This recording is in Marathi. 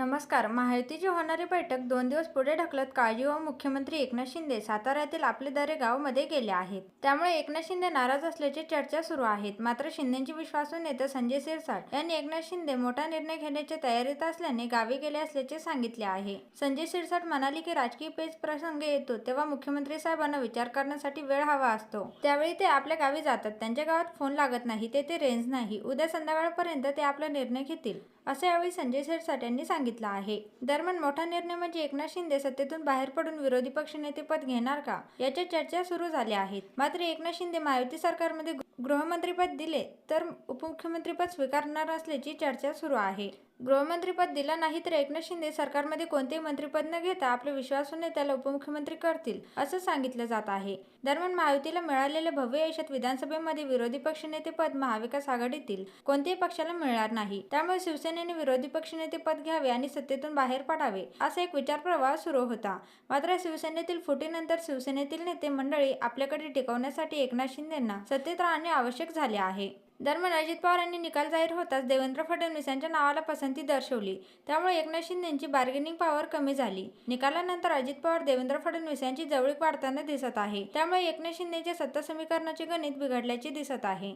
नमस्कार. महायुतीची होणारी बैठक दोन दिवस पुढे ढकलत काळजी व मुख्यमंत्री एकनाथ शिंदे साताऱ्यातील आपले दरे गावमध्ये गेले आहेत. त्यामुळे एकनाथ शिंदे नाराज असल्याची चर्चा सुरू आहेत. मात्र शिंदेची विश्वासू नेते संजय सिरसाट यांनी एकनाथ शिंदे मोठा निर्णय घेण्याच्या तयारीत असल्याने गावी गेले असल्याचे सांगितले आहे. संजय सिरसाट म्हणाले की राजकीय पेच प्रसंग येतो तेव्हा मुख्यमंत्री साहेबांना विचार करण्यासाठी वेळ हवा असतो. त्यावेळी ते आपल्या गावी जातात. त्यांच्या गावात फोन लागत नाही. तेथे रेंज नाही. उद्या संध्याकाळपर्यंत ते आपला निर्णय घेतील. असं यावेळी संजय सरसाट यांनी सांगितलं आहे. दरम्यान मोठा निर्णय म्हणजे एकनाथ शिंदे सत्तेतून बाहेर पडून विरोधी पक्षनेतेपद घेणार का? याच्या चर्चा सुरू झाल्या आहेत. मात्र एकनाथ शिंदे महायुती सरकारमध्ये गृहमंत्रीपद दिले तर उपमुख्यमंत्रीपद स्वीकारणार असल्याची चर्चा सुरू आहे. गृहमंत्रीपद दिलं नाही तर एकनाथ शिंदे सरकारमध्ये कोणतेही मंत्रिपद न घेता आपले विश्वासू नेत्याला उपमुख्यमंत्री करतील असं सांगितलं जात आहे. दरम्यान महायुतीला मिळालेल्या भव्य यशात विधानसभेमध्ये विरोधी पक्षनेतेपद महाविकास आघाडीतील कोणत्याही पक्षाला मिळणार नाही. त्यामुळे शिवसेनेने विरोधी पक्षनेते पद घ्यावे आणि सत्तेतून बाहेर पडावे असा एक विचार प्रवाह सुरू होता. मात्र शिवसेनेतील फुटीनंतर शिवसेनेतील नेते मंडळी आपल्याकडे टिकवण्यासाठी एकनाथ शिंदेंना सत्तेत राहणे आवश्यक झाले आहे. दरम्यान अजित पवार यांनी निकाल जाहीर होताच देवेंद्र फडणवीस यांच्या नावाला पसंती दर्शवली. त्यामुळे एकनाथ शिंदेची बार्गेनिंग पॉवर कमी झाली. निकालानंतर अजित पवार देवेंद्र फडणवीस यांची जवळीक वाढताना दिसत आहे. त्यामुळे एकनाथ शिंदेच्या सत्ता समीकरणाचे गणित बिघडल्याचे दिसत आहे.